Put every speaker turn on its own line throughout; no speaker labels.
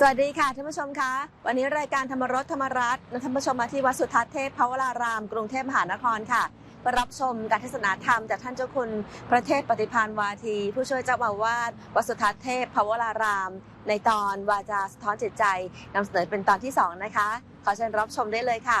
สวัสดีค่ะท่านผู้ชมคะวันนี้รายการธรรมรสธรรมรัตน์นำท่านผู้ชมมาที่วัดสุทัศน์เทพพระวราราม กรุงเทพมหานครค่ะไปรับชมการเทศนาธรรมจากท่านเจ้าคุณพระเทพปฏิพานวาที ผู้ช่วยเจ้าอาวาสวัดสุทัศน์เทพพระวราราม ในตอนวาจาสะท้อนจิตใจนำเสนอเป็นตอนที่สองนะคะ ขอเชิญรับชมได้เลยค่ะ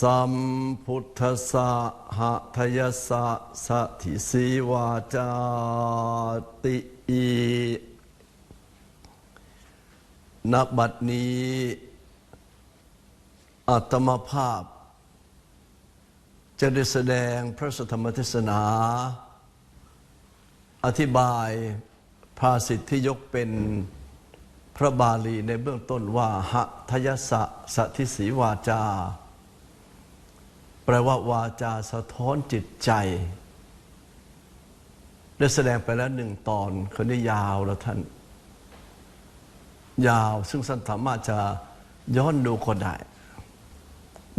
สัมพุทธสะหะทยสสะสัทธิสีวาจาติอีณบัดนี้อาตมาภาพ จะได้แสดงพระสธรรมเทศนา อธิบายภาษิตที่ยกเป็นพระบาลีในเบื้องต้นว่าหะทยสะสทิสีวาจา แปลว่าวาจาสะท้อนจิตใจ ได้แสดงไปแล้วหนึ่งตอนคนนี้ยาวแล้วท่าน ยาวซึ่งท่านสามารถจะย้อนดูก็ได้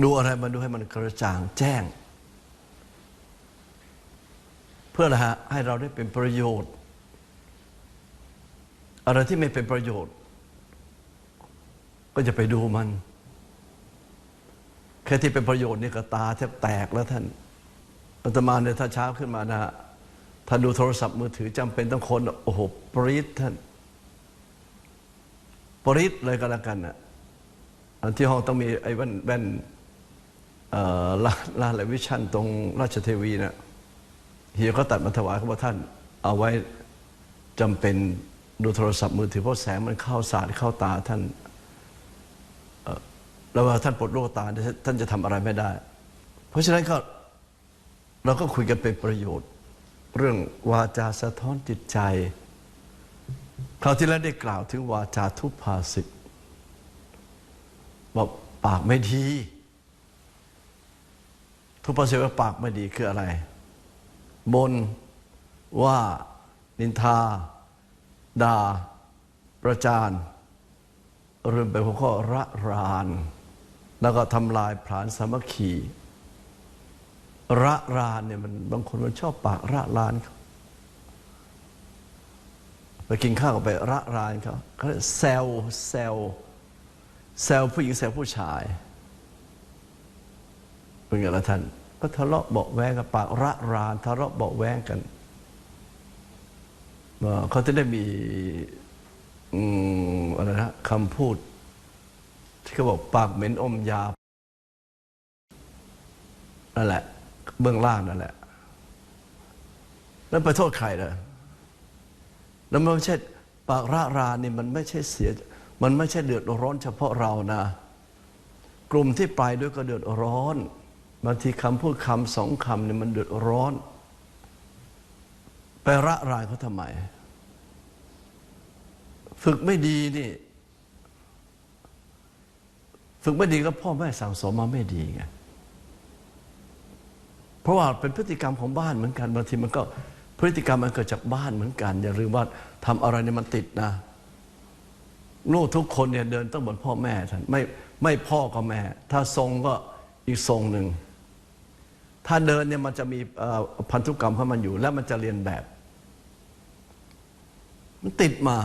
ดูอะไรมาดูให้มันกระจ่างแจ้ง เพื่ออะไรฮะให้เราได้เป็นประโยชน์ อะไรที่ไม่เป็นประโยชน์ ก็จะไปดูมัน แค่ที่เป็นประโยชน์นี่ก็ตาแทบแตกแล้วท่านอาตมาเนี่ยถ้าเช้าขึ้นมานะฮะถ้าดูโทรศัพท์มือถือจำเป็นต้องคนโอ้โหปริศท่านปริศเลยก็แล้วกันนะอันที่ห้องต้องมีไอ้แว่นแว่นเอ่อลาลาเลวิชันตรงราชเทวีนะเฮียก็ตัดมาถวายเขาบอกท่าน เอาไว้จำเป็นดูโทรศัพท์มือถือเพราะแสงมันเข้าสาดเข้าตาท่าน แล้วว่าท่านปวดโรคตาท่านจะทำอะไรไม่ได้ เพราะฉะนั้นก็เราก็คุยกันเป็นประโยชน์ เรื่องวาจาสะท้อนจิตใจคราวที่แล้วได้กล่าวถึงวาจาทุพภาษิตบอกปากไม่ดี ทุพภาษิตว่าปากไม่ดีคืออะไรบนว่านินทาด่าประจานเริ่มไปหัวข้อระราน แล้วก็ทำลายผลาญสามัคคีระรานเนี่ยมันบางคนมันชอบปากระรานเขาไปกินข้าวก็ไประรานเขาเขาเรียกแซวแซวแซวผู้หญิงแซวผู้ชายเป็นไงละท่านก็ทะเลาะเบาแวงกันปากระราน ทะเลาะเบาแวงกันเขาจะได้มีอมอะไรนะคำพูด ที่เขาบอกปากเหม็นอมยา นั่นแหละ เบื้องล่างนั่นแหละ แล้วไปโทษใครล่ะแล้วมันไม่ใช่ปากระรานนี่มันไม่ใช่เสีย มันไม่ใช่เดือดร้อนเฉพาะเรานะ กลุ่มที่ไปด้วยก็เดือดร้อนบางทีคำพูดคำสองคำเนี่ยมันเดือดร้อน ไประรานเขาทำไม ฝึกไม่ดีนี่ ฝึกไม่ดีก็พ่อแม่สั่งสอนมาไม่ดีไงเพราะว่าเป็นพฤติกรรมของบ้านเหมือนกันบางทีมันก็พฤติกรรมมันเกิดจากบ้านเหมือนกัน อย่าลืมว่าทำอะไรเนี่ยมันติดนะลูกทุกคนเนี่ยเดินต้องเหมือนพ่อแม่ท่านไม่ไม่พ่อก็แม่ ถ้าทรงก็อีกทรงหนึ่ง ถ้าเดินเนี่ยมันจะมีพันธุกรรมของมันอยู่ แล้วมันจะเรียนแบบ มันติดมา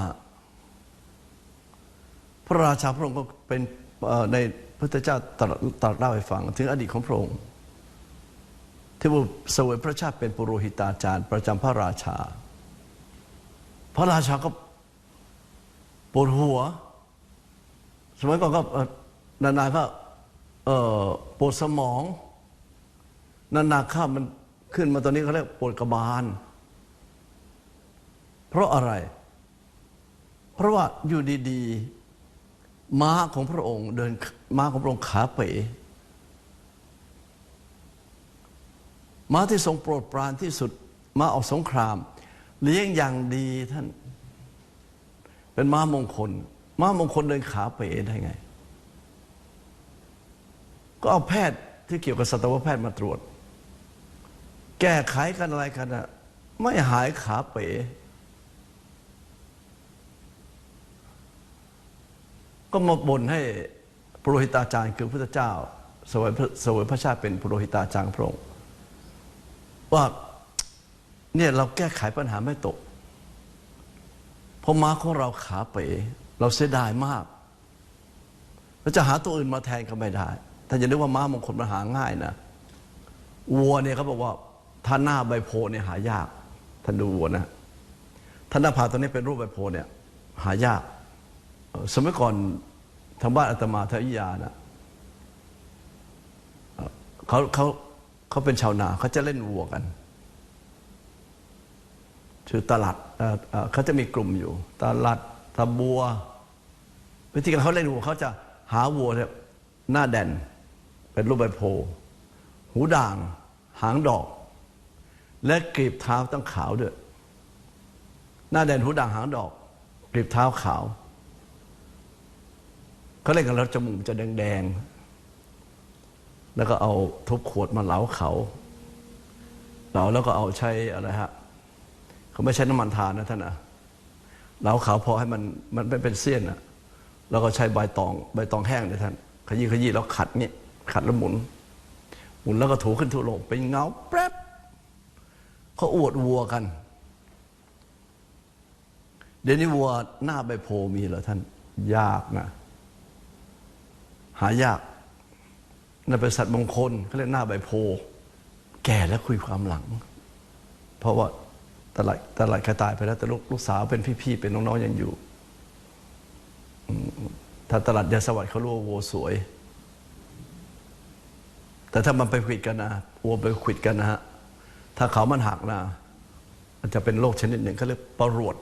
พระราชาพระองค์ก็เป็น ในพระพุทธเจ้าตรัสเล่าให้ฟัง ถึงอดีตของพระองค์ที่ว่าเสวยพระชาติเป็นปุโรหิตาจารย์ประจำพระราชา พระราชาก็ปวดหัว สมัยก่อนก็นานๆก็ปวดสมอง นานๆข้ามันขึ้นมาตอนนี้เขาเรียกปวดกระบาล เพราะอะไร เพราะว่าอยู่ดี ๆ ม้าของพระองค์ เดินม้าของพระองค์ขาเป๋ม้าที่ทรงโปรดปรานที่สุดม้าออกสงคราม เลี้ยงอย่างดีท่าน เป็นม้ามงคล ม้ามงคลเดินขาเป๋ได้ไง ก็เอาแพทย์ที่เกี่ยวกับสัตวแพทย์มาตรวจ แก้ไขกันอะไรกันอะไม่หายขาเป๋ ก็มาบ่นให้ปุโรหิตาจารย์คือพระเจ้าสวยพระสวยพระชาติเป็นปุโรหิตาจารย์พระองค์ว่าเนี่ยเราแก้ไขปัญหาไม่ตกเพราะม้าของเราขาเป๋เราเสียดายมากเราจะหาตัวอื่นมาแทนก็ไม่ได้ท่านอย่านึกว่าม้ามงคลมันหาง่ายนะวัวเนี่ยเขาบอกว่าถ้าหน้าใบโพเนี่ยหายาก ท่านดูวัวนะถ้าหน้าผาตัวนี้เป็นรูปใบโพเนี่ยหายาก สมัยก่อนทางบ้านอาตมาทวิยานะเอ่อเขาเขาเขาเป็นชาวนาเขาจะเล่นวัวกันชื่อตลาดเขาจะมีกลุ่มอยู่ ตลาดตะบัว วิธีการเขาเล่นวัวเขาจะหาวัวเนี่ยหน้าแดนเป็นรูปใบโพหูด่าง หางดอก และกรีบเท้าต้องขาวด้วย หน้าแดนหูด่างหางดอก กรีบเท้าขาว เขาเล่นกันแล้วจมูกจะแดงๆ แล้วก็เอาทุบขวดมาเหลาเขาเหลาแล้วก็เอาใช้อะไรฮะเขาไม่ใช้น้ำมันทานนะท่านนะเหลาขาวพอให้มันมันไม่เป็นเสี้ยนอะแล้วก็ใช้ใบตองใบตองแห้งเลยท่านขยี้ขยี้แล้วขัดเนี่ยขัดแล้วหมุน หมุนแล้วก็ถูขึ้นถูลงเป็นเงาแป๊บเขาอวดวัวกัน เดี๋ยวนี้วัวหน้าใบโพมีเหรอท่าน ยากนะ หายากนั่นเป็นสัตว์มงคลเขาเรียกหน้าใบโพ แก่แล้วคุยความหลัง เพราะว่าตลาดตลาดกระตายไปแล้วแต่ลูกลูกสาวเป็นพี่ๆเป็นน้องๆยังอยู่ ถ้าตลาดยาสวัสดิ์เขารู้ว่าวัวสวย แต่ถ้ามันไปขิดกันนะวัวไปขิดกันนะฮะถ้าเขามันหักนะมันจะเป็นโรคชนิดหนึ่งเขาเรียกปรวด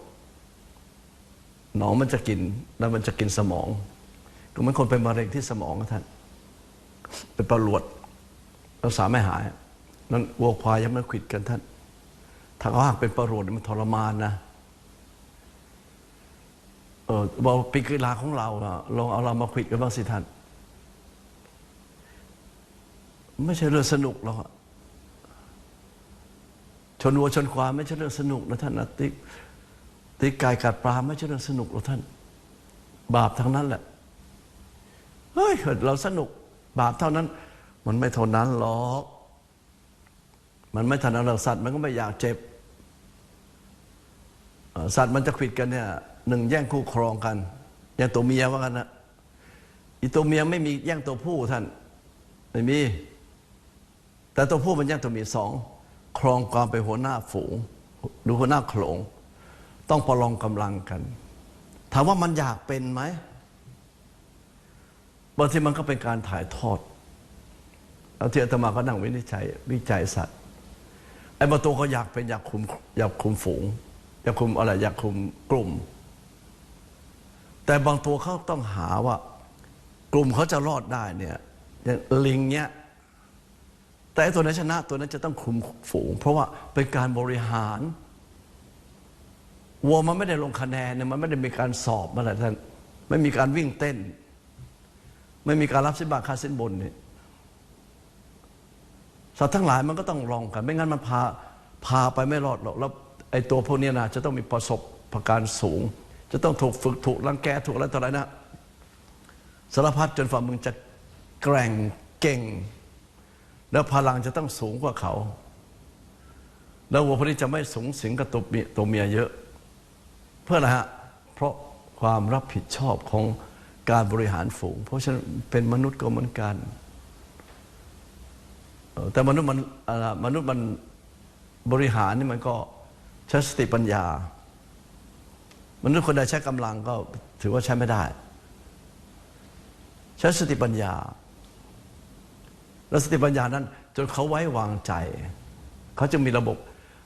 หนองมันจะกินแล้วมันจะกินสมอง ก็เหมือนคนเป็นมะเร็งที่สมองนะท่าน เป็นประหลวดรักษาไม่หาย นั้นวัวควายยังไม่ขิดกันท่าน ถ้าเขาหักเป็นประหลวดมันทรมานนะเออบอกปีกีฬาของเราลองเอาเรามาขิดกันบ้างสิท่าน ไม่ใช่เรื่องสนุกหรอกชนวัวชนควายไม่ใช่เรื่องสนุกนะท่านนะติตีไก่กัดปลาไม่ใช่เรื่องสนุกหรอกท่าน บาปทั้งนั้นแหละ ฮ้ยเราสนุกบาปเท่านั้น มันไม่เท่านั้นหรอก มันไม่ทันเราสัตว์มันก็ไม่อยากเจ็บ สัตว์มันจะขิดกันเนี่ยหนึ่งแย่งคู่ครองกันแย่งตัวเมียว่ากันนะอีตัวเมียไม่มีแย่งตัวผู้ท่านไม่มี แต่ตัวผู้มันแย่งตัวเมียสองครองความเป็นหัวหน้าฝูงหรือหัวหน้าโขลง ต้องประลองกำลังกัน ถามว่ามันอยากเป็นไหม บางทีมันก็เป็นการถ่ายทอดแล้วที่อาตมาก็นั่งวินิจฉัยวิจัยสัตว์ไอ้บางตัวก็อยากเป็นอยากคุมอยากคุมฝูง อยากคุมอะไรอยากคุมกลุ่ม แต่บางตัวเขาต้องหาว่า กลุ่มเขาจะรอดได้เนี่ยอย่างลิงเนี้ยแต่ตัวนั้นชนะตัวนั้นจะต้องคุมฝูง เพราะว่าเป็นการบริหารวัวมันไม่ได้ลงคะแนนเนี่ยมันไม่ได้มีการสอบอะไรท่านไม่มีการวิ่งเต้น ไม่มีการรับสินบาทค่าสินบนเนี่ยสัตว์ทั้งหลายมันก็ต้องลองกัน ไม่งั้นมันพาพาไปไม่รอดหรอกแล้วไอ้ตัวพวกเนี้ยนะจะต้องมีประสบประการสูง จะต้องถูกฝึกถูกรังแกถูกอะไรต่ออะไรนะสารพัดจนฝ่ามึงจะแกร่งเก่ง แล้วพลังจะต้องสูงกว่าเขา แล้ววัวพวกนี้จะไม่สูงสิงกับตัวเมียตัวเมียเยอะ เพื่ออะไรฮะเพราะความรับผิดชอบของ การบริหารฝูง เพราะฉะนั้นเป็นมนุษย์ก็เหมือนกัน แต่มนุษย์มันมนุษย์มันบริหารนี่มันก็ใช้สติปัญญา มนุษย์คนใดใช้กำลังก็ถือว่าใช้ไม่ได้ ใช้สติปัญญา แล้วสติปัญญานั้น จนเขาไว้วางใจ เขาจะมีระบบ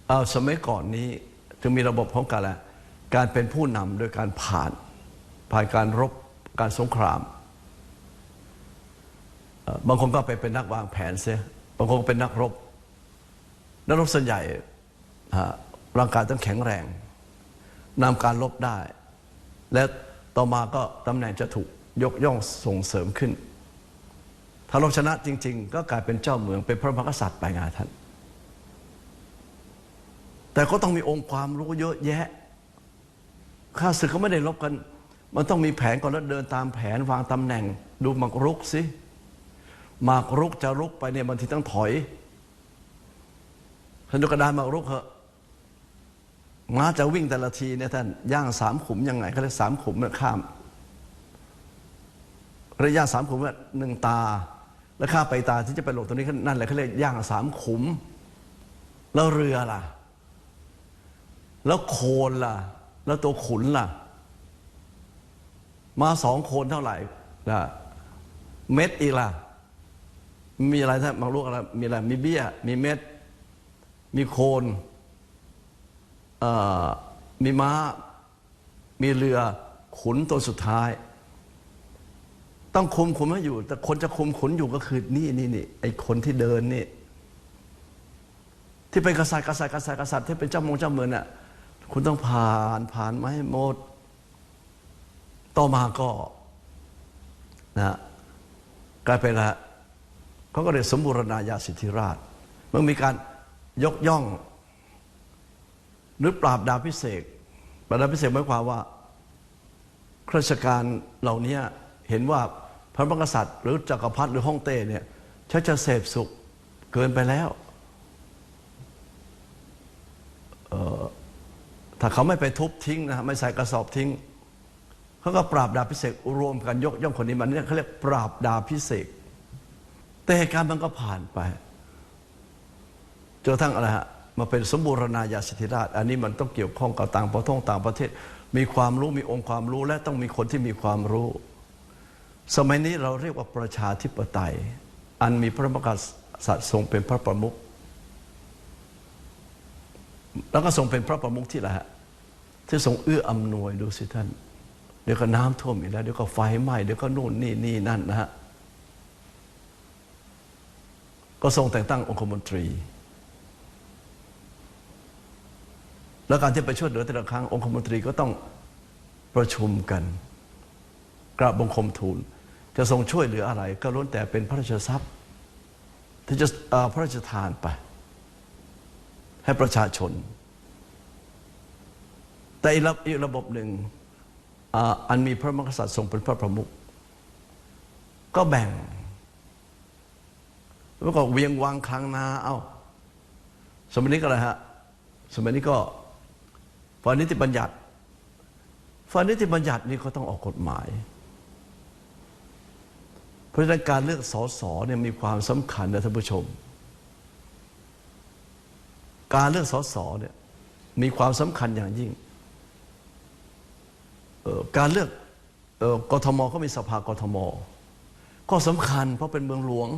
เอ่อสมัยก่อนนี้จะมีระบบของการอะการเป็นผู้นำโดยการผ่านผ่านการรบ การสงคราม บางคนก็ไปเป็นนักวางแผนเสีย บางคนก็เป็นนักรบ นักรบส่วนใหญ่ร่างกายต้องแข็งแรงนำการรบได้ และต่อมาก็ตำแหน่งจะถูกยกย่องส่งเสริมขึ้น ถ้าเราชนะจริง ๆ ก็กลายเป็นเจ้าเมืองเป็นพระมหากษัตริย์ไปงานท่าน แต่ก็ต้องมีองค์ความรู้เยอะแยะ ข้าศึกเขาไม่ได้รบกัน มันต้องมีแผนก่อนแล้วเดินตามแผนวางตำแหน่ง ดูหมักรุกสิหมากรุกจะรุกไปเนี่ยบางทีต้องถอยท่านดูกระดานหมากรุกเหอะม้าจะวิ่งแต่ละทีเนี่ยท่านย่างสามขุมยังไงเขาเรียกสามขุมเนี่ยข้ามระยะสามขุมเนี่ยหนึ่งตา แล้วข้าไปตาที่จะไปหลบตรงนี้นั่นแหละเขาเรียกย่างสามขุม แล้วเรือล่ะ แล้วโคนล่ะ แล้วตัวขุนล่ะ มาสองโคนเท่าไหร่ล่ะเม็ดอีกล่ะ มีอะไรท่านมาลูกอะไรมีอะไร มีเบี้ย มีเม็ด มีโคนมีม้า มีเรือขุนตัวสุดท้าย ต้องคุมขุนให้อยู่ แต่คนจะคุมขุนอยู่ก็คือนี่นี่นี่ไอคนที่เดินนี่ที่เป็นกษัตริย์กษัตริย์กษัตริย์กษัตริย์ที่เป็นเจ้ามงเจ้าเมืองน่ะคุณต้องผ่านผ่านมาให้หมด ต่อมาก็นะกลายเป็นละเขาก็เรียสมบูรณาญาสิทธิราชมันมีการยกย่อง หรือปราบดาพิเศษปราบดาพิเศษหมายความว่าข้าราชการเหล่านี้เห็นว่าพระมหากษัตริย์ หรือจักรพรรดิหรือฮ่องเต้เนี่ยชักจะเสพสุขเกินไปแล้วถ้าเขาไม่ไปทุบทิ้งนะไม่ใส่กระสอบทิ้ง เขาก็ปราบดาพิเศษรวมกันยกย่องคนนี้มันเนี่ยเขาเรียกปราบดาพิเศษแต่เหตุการณ์มันก็ผ่านไปจนกระทั่งอะไรฮะมาเป็นสมบูรณาญาสิทธิราช อันนี้มันต้องเกี่ยวข้องกับต่างประเทศต่างประเทศ มีความรู้มีองค์ความรู้และต้องมีคนที่มีความรู้ สมัยนี้เราเรียกว่าประชาธิปไตย อันมีพระมหากษัตริย์ทรงเป็นพระประมุขแล้วก็ทรงเป็นพระประมุขที่ละฮะที่ทรงเอื้ออำนวยดูสิท่าน เดี๋ยวก็น้ำท่วมอีกแล้ว เดี๋ยวก็ไฟไหม้เดี๋ยวก็นู่นนี่นี่นั่นนะฮะก็ทรงแต่งตั้งองคมนตรี แล้วการที่ไปช่วยเหลือแต่ละครั้งองคมนตรีก็ต้องประชุมกัน กราบบังคมทูล จะทรงช่วยเหลืออะไร ก็ล้วนแต่เป็นพระราชทรัพย์ ที่จะพระราชทานไป ให้ประชาชน แต่อีกระบบหนึ่ง อันมีพระมหากษัตริย์ทรงเป็นพระประมุขก็แบ่ง แล้วก็เวียงวางคลังนาเอาสมัยนี้ก็อะไรฮะ สมัยนี้ก็ฝ่ายนิติบัญญัติฝ่ายนิติบัญญัตินี่ก็ต้องออกกฎหมาย เพราะฉะนั้นการเลือกสสเนี่ยมีความสำคัญนะท่านผู้ชม การเลือกสสเนี่ยมีความสำคัญอย่างยิ่ง การเลือกกทมก็มีสภากทม ก็สำคัญเพราะเป็นเมืองหลวง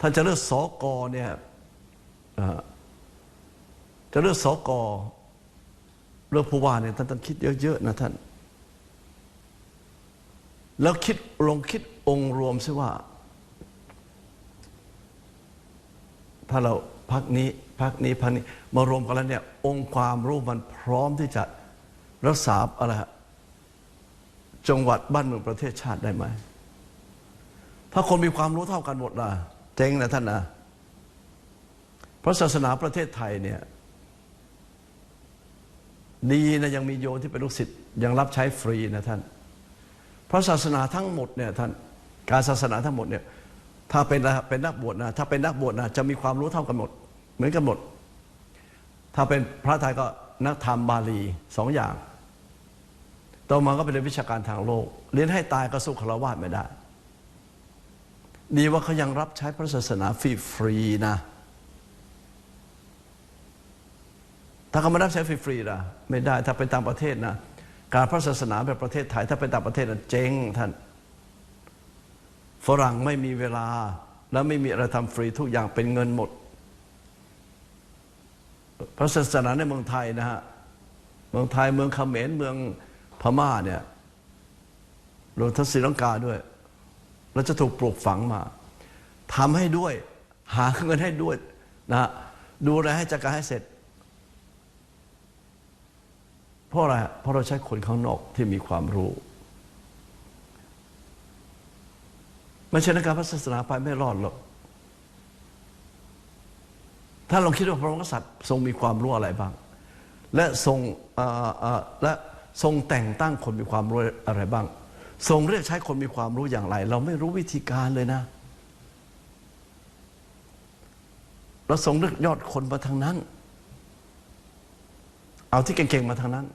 ท่านจะเลือกสกเนี่ยจะเลือกสกเลือกผู้ว่าเนี่ยท่านต้องคิดเยอะ ๆ นะท่าน แล้วคิดลงคิดองค์รวมซิว่า ถ้าเราพักนี้พักนี้พักนี้มารวมกันแล้วเนี่ยองค์ความรู้มันพร้อมที่จะ รักษาอะไรจังหวัดบ้านเมืองประเทศชาติได้ไหม ถ้าคนมีความรู้เท่ากันหมดล่ะเจ๊งนะท่านนะเพราะศาสนาประเทศไทยเนี่ย ดีนะยังมีโยมที่เป็นลูกศิษย์ยังรับใช้ฟรีนะท่านเพราะศาสนาทั้งหมดเนี่ยท่านการศาสนาทั้งหมดเนี่ยถ้าเป็นเป็นนักบวชนะถ้าเป็นนักบวชนะจะมีความรู้เท่ากันหมด เหมือนกันหมด ถ้าเป็นพระไทยก็ นักธรรมบาลีสองอย่าง ต่อมาก็เป็นวิชาการทางโลก เรียนให้ตายก็สู้คารวะไม่ได้ ดีว่าเขายังรับใช้พระศาสนาฟรีฟรีๆนะ ถ้าเขาไม่รับใช้ฟรีๆล่ะไม่ได้ ถ้าเป็นต่างประเทศนะ การพระศาสนาแบบประเทศไทย ถ้าเป็นต่างประเทศนะเจ๊งท่าน ฝรั่งไม่มีเวลา แล้วไม่มีอะไรทำฟรีทุกอย่างเป็นเงินหมด พระศาสนาในเมืองไทยนะฮะเมืองไทยเมืองเขมรเมืองพม่าเนี่ยรวมทั้งศรีลังกาด้วย เราจะถูกปลูกฝังมาทำให้ด้วย หาเงินให้ด้วยนะดูแลให้จัดการให้เสร็จ เพราะอะไรเพราะเราใช้คนข้างนอกที่มีความรู้ไม่ใช่ในการพระศาสนาไปไม่รอดหรอก ถ้าลองคิดว่าพระมหากษัตริย์ทรงมีความรู้อะไรบ้าง และทรงและทรงแต่งตั้งคนมีความรู้อะไรบ้าง ทรงเรียกใช้คนมีความรู้อย่างไร เราไม่รู้วิธีการเลยนะเราทรงเลือกยอดคนมาทางนั้น เอาที่เก่งๆมาทางนั้น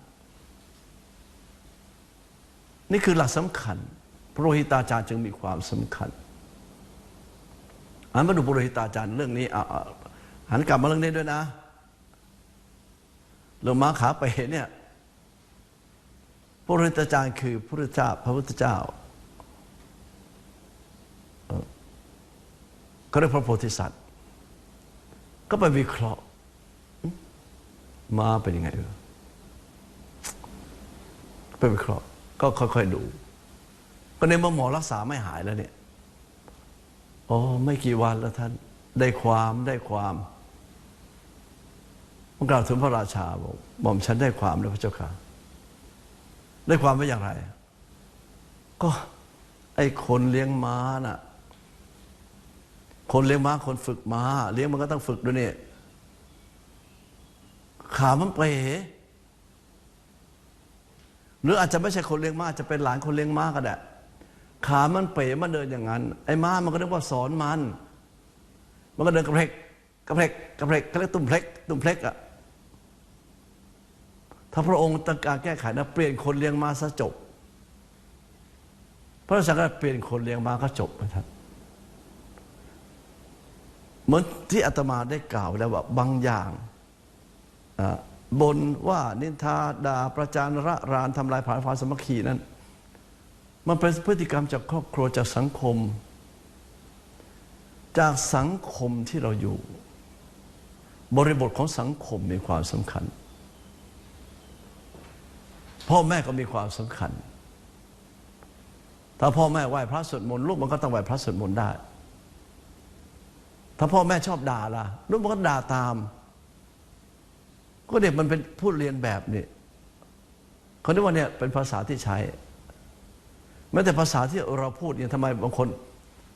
นี่คือหลักสำคัญพระโรหิตาจารย์จึงมีความสำคัญอันมาดูพระโรหิตาจารย์เรื่องนี้อาเอา หันกลับมาเรื่องนี้ด้วยนะเรื่องม้าขาไปเนี่ยพระโรหิตาจารย์คือพระพุทธเจ้าพระพุทธเจ้าเอ่อเขาเรียกพระโพธิสัตว์ ก็ไปวิเคราะห์ มาเป็นยังไงเออไปวิเคราะห์ ก็ค่อยๆดู ก็ในเมื่อหมอรักษาไม่หายแล้วเนี่ยอ๋อไม่กี่วันแล้วท่าน ได้ความได้ความ กล่าวถึงพระราชาบอกหม่อมฉันได้ความแล้วพระเจ้าค่ะ ได้ความว่าอย่างไร ก็ไอ้คนเลี้ยงม้าน่ะ คนเลี้ยงม้าคนฝึกม้า เลี้ยงมันก็ต้องฝึกด้วยเนี่ยขามันเป๋หรืออาจจะไม่ใช่คนเลี้ยงม้าอาจจะเป็นหลานคนเลี้ยงม้าก็ได้ขามันเป๋มันเดินอย่างนั้น ไอ้ม้ามันก็เรียกว่าสอนมัน มันก็เดินกระเพกกระเพกกระเพกเขาเรียกตุ้มเพลกตุ้มเพลกอะ ถ้าพระองค์ต้องการแก้ไขนะเปลี่ยนคนเลี้ยงม้าซะจบ พระราชาเปลี่ยนคนเลี้ยงม้าก็จบนะครับเหมือนที่อาตมาได้กล่าวแล้วว่าบางอย่างบนว่านินทาด่าประจานระรานทำลายผาญควาสมัคคีนั้น มันเป็นพฤติกรรมจากครอบครัวจากสังคม จากสังคมที่เราอยู่ บริบทของสังคมมีความสำคัญ พ่อแม่ก็มีความสำคัญ ถ้าพ่อแม่ไหว้พระสวดมนต์ลูกมันก็ต้องไหว้พระสวดมนต์ได้ ถ้าพ่อแม่ชอบด่าล่ะลูกมันก็ด่าตาม ก็เด็กมันเป็นพูดเรียนแบบนี่เขาเรียกว่าเนี่ยเป็นภาษาที่ใช้แม้แต่ภาษาที่เราพูดเนี่ยทำไมบางคน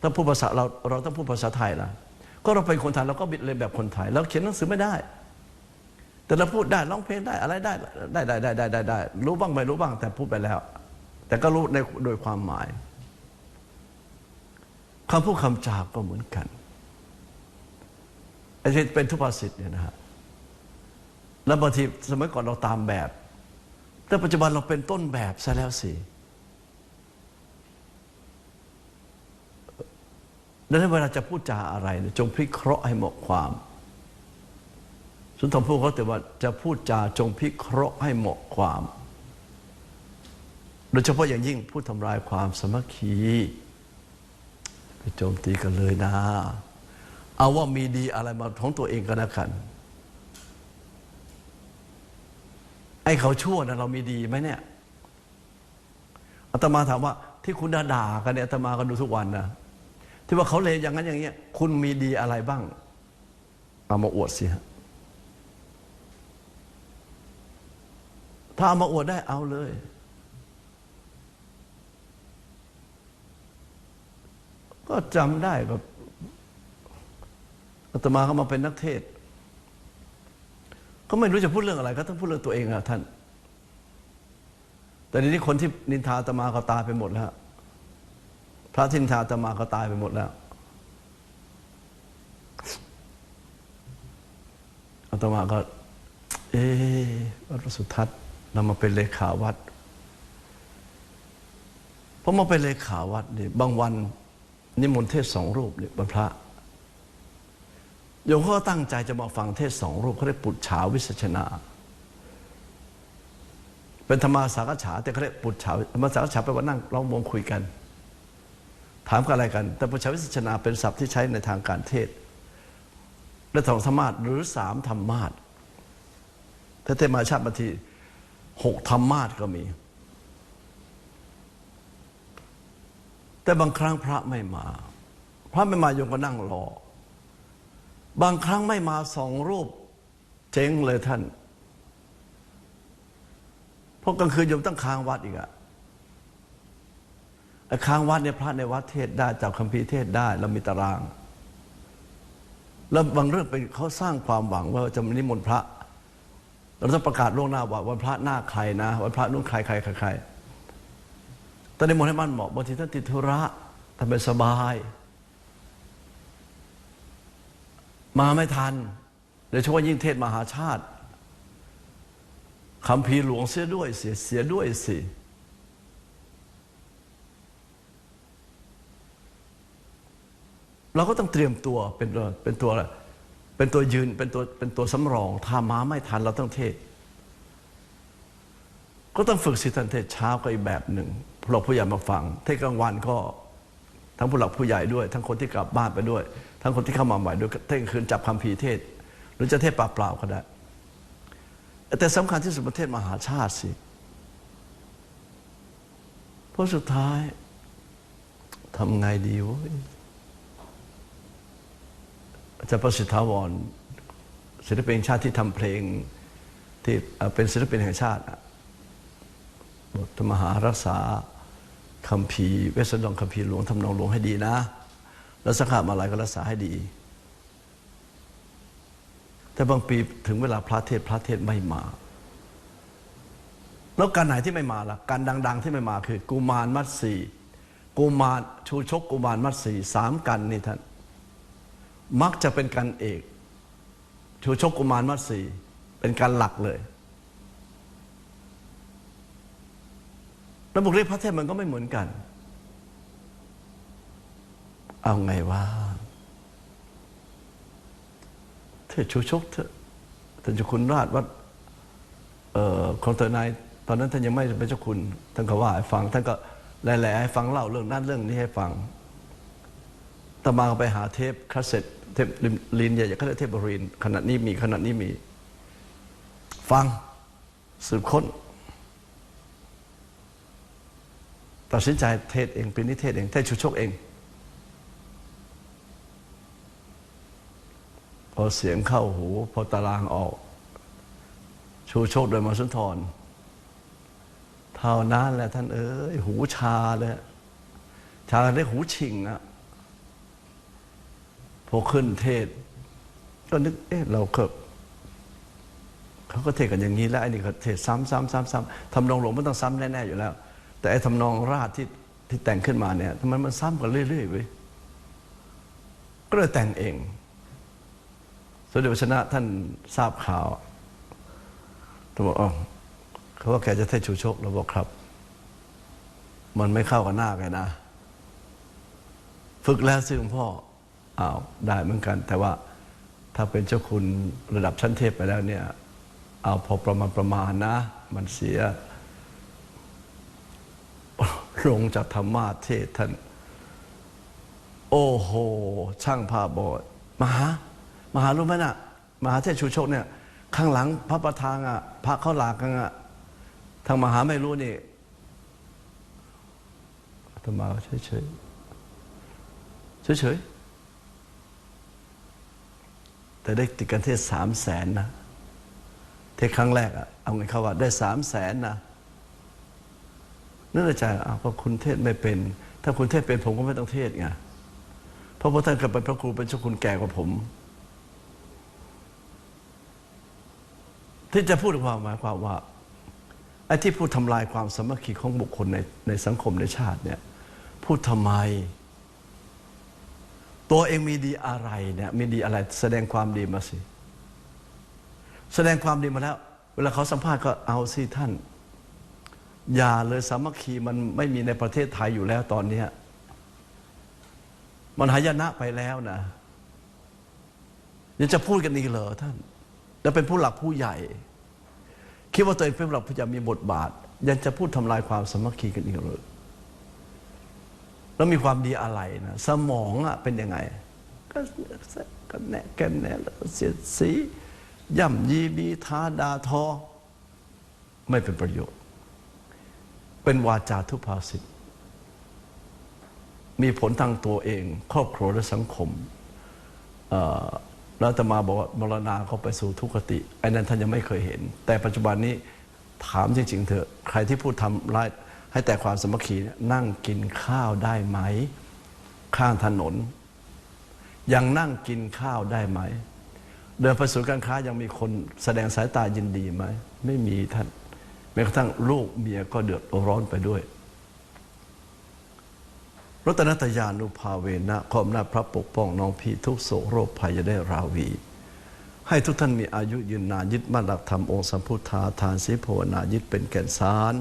ถ้าพูดภาษาเราเราต้องพูดภาษาไทยล่ะ ก็เราเป็นคนไทยเราก็บิดเรียแบบคนไทยเราเขียนหนังสือไม่ได้ แต่เราพูดได้ร้องเพลงได้อะไรได้ได้ได้ได้ได้ได้ได้ รู้บ้างไม่รู้บ้าง แต่พูดไปแล้ว แต่ก็รู้ในโดยความหมายคำพูดคำจาก็เหมือนกันไอ้ที่เป็นทุพภาษิตเนี่ยนะฮะแล้วบางทีสมัยก่อนเราตามแบบ แต่ปัจจุบันเราเป็นต้นแบบซะแล้วสิดังนั้นเวลาจะพูดจาอะไรเนี่ยจงพิเคราะห์ให้เหมาะความ สุนทรภู่เขาแต่ว่าจะพูดจาจงพิเคราะห์ให้เหมาะความ โดยเฉพาะอย่างยิ่งพูดทำลายความสมัคคีไปโจมตีกันเลยนะ เอาว่ามีดีอะไรมาของตัวเองก็แล้วกันไอ้เขาชั่วนะเรามีดีไหมเนี่ยอาตมาถามว่าที่คุณด่ากันเนี่ยอาตมาก็ดูทุกวันนะที่ว่าเขาเลวอย่างนั้นอย่างเงี้ย คุณมีดีอะไรบ้างเอามาอวดสิฮะ ถ้าเอามาอวดได้เอาเลย ก็จำได้แบบอาตมาก็มาเป็นนักเทศก็ไม่รู้จะพูดเรื่องอะไร ก็ต้องพูดเรื่องตัวเองอะท่าน แต่ทีนี้คนที่นินทาอาตมาก็ตายไปหมดแล้วพระทินทาอาตมาก็ตายไปหมดแล้วอาตมาก็ เอ๊ะวัดพรสุทัศน์ นำมาเป็นเลขาวัดพอมาเป็นเลขาวัดนี่บางวันนิมนต์เทศสองรูปเนี่ยบรรพระโยมเขาก็ตั้งใจจะมาฟังเทศสองรูปเขาเรียกปุจฉาวิสัชนา เป็นธรรมาสากฉาแต่เขาเรียกปุจฉาธรรมาสากฉาแปลว่านั่งล้อมวงคุยกัน ถามกันอะไรกัน แต่ปุจฉาวิสัชนาเป็นศัพท์ที่ใช้ในทางการเทศ และสองธรรมาสหรือสามธรรมาสถ้าเทมาชาติบางที หกธรรมาสก็มี แต่บางครั้งพระไม่มา พระไม่มาโยมก็นั่งรอ บางครั้งไม่มาสองรูป เจ๊งเลยท่าน เพราะกลางคืนโยมต้องค้างวัดอีกอะค้างวัดเนี่ยพระในวัดเทศได้จับคัมภีร์เทศได้เรามีตาราง แล้วบางเรื่องเป็นเขาสร้างความหวังว่าจะมนิมนต์พระ เราต้องประกาศล่วงหน้าว่าวันพระหน้าใครนะวันพระนุ่งใครใครใครใครตอนนี้มนให้มันเหมาะบางทีท่านติดธุระทำเป็นสบาย มาไม่ทันโดยเฉพาะยิ่งเทศมหาชาติคำพีหลวงเสียด้วยเสียเสียด้วยสิเราก็ต้องเตรียมตัวเป็นตัวเป็นตัวอะไร เป็นตัวยืนเป็นตัวเป็นตัวสำรอง ถ้ามาไม่ทันเราต้องเทศ ก็ต้องฝึกสิทันเทศเช้าก็อีกแบบหนึ่งผู้หลักผู้ใหญ่มาฟัง เทศกลางวันก็ ทั้งผู้หลักผู้ใหญ่ด้วย ทั้งคนที่กลับบ้านไปด้วย ทั้งคนที่เข้ามาใหม่ด้วยเทศกลางคืนจับคำพีเทศ หรือจะเทศเปล่าๆก็ได้ แต่สำคัญที่สุดประเทศมหาชาติสิเพราะสุดท้ายทำไงดีวะ อาจารย์ประสิทธาวรศิลปินชาติที่ทำเพลงที่เป็นศิลปินแห่งชาติบทมหารักษาคำพีเวสันดรคำพีหลวงทำนองหลวงให้ดีนะ แล้วสังฆามาลายก็รักษาให้ดี แต่บางปีถึงเวลาพระเทศพระเทศไม่มา แล้วการไหนที่ไม่มาล่ะ การดัง ๆ ที่ไม่มาคือ กุมารมัตสีกุมารชูชกกุมารมัตสีสามกันนี่ท่าน มักจะเป็นการเอกชูชกกุมารมัตสีเป็นการหลักเลยแล้วบุคลิกพระเทศน์มันก็ไม่เหมือนกัน เอาไงว่าเทศชูชกเถอะท่านเจ้าคุณราชวัดเอ่อคลองเตยนายตอนนั้นท่านยังไม่เป็นเจ้าคุณท่านก็ว่าให้ฟังท่านก็แหล่ๆให้ฟังเล่าเรื่องนั้นเรื่องนี้ให้ฟังตมาก็ไปหาเทปคาสเซ็ต เทปลินใหญ่ๆก็เรียกเทปบรีนขนาดนี้มีขนาดนี้มี ฟังสืบค้น ตัดสินใจเทศเองเป็นนิเทศเองเทศชูชกเองพอเสียงเข้าหู พอตารางออก ชูโชคโดยมาสุนทร เท่านั้นแหละท่านเอ้ยหูชาเลยชาได้หูชิงอะ พอขึ้นเทศ ก็นึกเอ๊ะเราก็เขาก็เทศกันอย่างนี้แล้วไอ้นี่ก็เทศซ้ำซ้ำซ้ำซ้ำทำนองหลวงมันต้องซ้ำแน่ๆอยู่แล้ว แต่ไอ้ทำนองราชที่ที่แต่งขึ้นมาเนี่ยทำไมมันซ้ำกันเรื่อยๆเว้ยก็เลยแต่งเองสมเด็จพระชนะท่านทราบข่าวเรานบอกอ๋อเขาว่าแกจะเทศชูชกเราบอกครับ มันไม่เข้ากับหน้าแกนะ ฝึกแล้วสิหลวงพ่อ อ้าวได้เหมือนกัน แต่ว่าถ้าเป็นเจ้าคุณระดับชั้นเทพไปแล้วเนี่ยเอาพอประมาณประมาณนะ มันเสียลงจากธรรมาเทศท่าน โอ้โห ช่างภาพบอดมหามหารู้ไหมน่ะมหาเทศชูชกเนี่ย ข้างหลังพระประธานอะพระเข้าหลากกันอะทางมหาไม่รู้นี่อาตมาเฉยเฉยเฉยเฉยๆ แต่ได้ติดกันเทศสามแสนนะ เทศครั้งแรกอะเอาไงเขาว่าได้สามแสนนะนึกในใจอ้าวก็คุณเทศไม่เป็น ถ้าคุณเทศเป็นผมก็ไม่ต้องเทศไงเพราะพระท่านก็เป็นพระครูเป็นเจ้าคุณแก่กว่าผม ที่จะพูดความหมายความว่าไอ้ที่พูดทำลายความสามัคคีของบุคคลในในสังคมในชาติเนี่ยพูดทำไม ตัวเองมีดีอะไรเนี่ยมีดีอะไร แสดงความดีมาสิ แสดงความดีมาแล้ว เวลาเขาสัมภาษณ์ก็เอาสิท่าน อย่าเลยสามัคคีมันไม่มีในประเทศไทยอยู่แล้วตอนนี้มันหายนะไปแล้วนะยังจะพูดกันอีกเหรอท่าน แล้วเป็นผู้หลักผู้ใหญ่ คิดว่าตัวเองเป็นหลักผู้ใหญ่มีบทบาท ยังจะพูดทำลายความสามัคคีกันอีกเหรอ แล้วมีความดีอะไรนะสมองอะเป็นยังไงก็กันแหนแกันแหนเสียดสีย่ำยีบีทาดาทอ ไม่เป็นประโยชน์ เป็นวาจาทุพภาษิตมีผลทางตัวเอง ครอบครัวและสังคมแล้วอาตมาบอกว่ามรณาเขาไปสู่ทุกขติไอ้นั้นท่านยังไม่เคยเห็น แต่ปัจจุบันนี้ถามจริงๆเถอะ ใครที่พูดทำร้าย ให้แต่ความสมัคคีนั่งกินข้าวได้ไหม ข้างถนน ยังนั่งกินข้าวได้ไหม เดินไปสู่การค้ายังมีคนแสดงสายตายินดีไหม ไม่มีท่านแม้กระทั่งลูกเมียก็เดือดร้อนไปด้วยรัตนตยานุภาเวนะขออำนาพระปกป้องน้องพี่ทุกโศกโรคภัยจะได้ราวี ให้ทุกท่านมีอายุยืนนานยึดมั่นหลักธรรมองค์สัมพุทธาทานศีลภาวนายึดเป็นแก่นสาร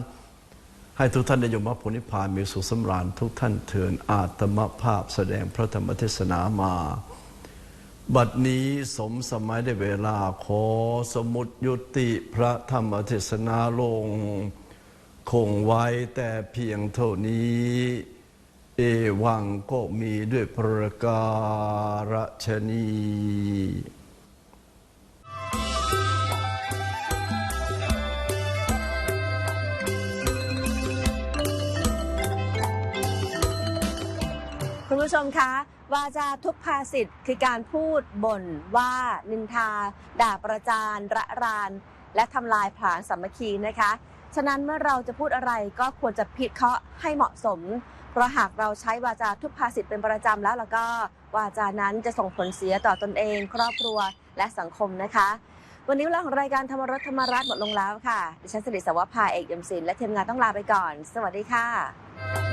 ให้ทุกท่านได้ยมมรรคผลนิพพานมีสุขสำราญทุกท่านเถินอาตมภาพแสดงพระธรรมเทศนามา บัดนี้สมสมัยได้เวลาขอสมุดยุติพระธรรมเทศนาลง คงไว้แต่เพียงเท่านี้ เอวังก็มีด้วยประการฉนี
มคะวาจาทุกภาษิตคือการพูดบ่นว่านินทา ด่าประจานระราน และทำลายผลาญสามัคคีนะคะ ฉะนั้นเมื่อเราจะพูดอะไรก็ควรจะพิเคราะห์ให้เหมาะสม เพราะหากเราใช้วาจาทุกภาษิตเป็นประจำแล้วแล้วก็วาจานั้นจะส่งผลเสียต่อตนเอง ครอบครัวและสังคมนะคะ วันนี้เวลาของรายการธรรมรสธรรมรัตน์หมดลงแล้วค่ะดิฉันสิริสวัสดิ์ภาเอกยมศิลป์และทีมงานต้องลาไปก่อน สวัสดีค่ะ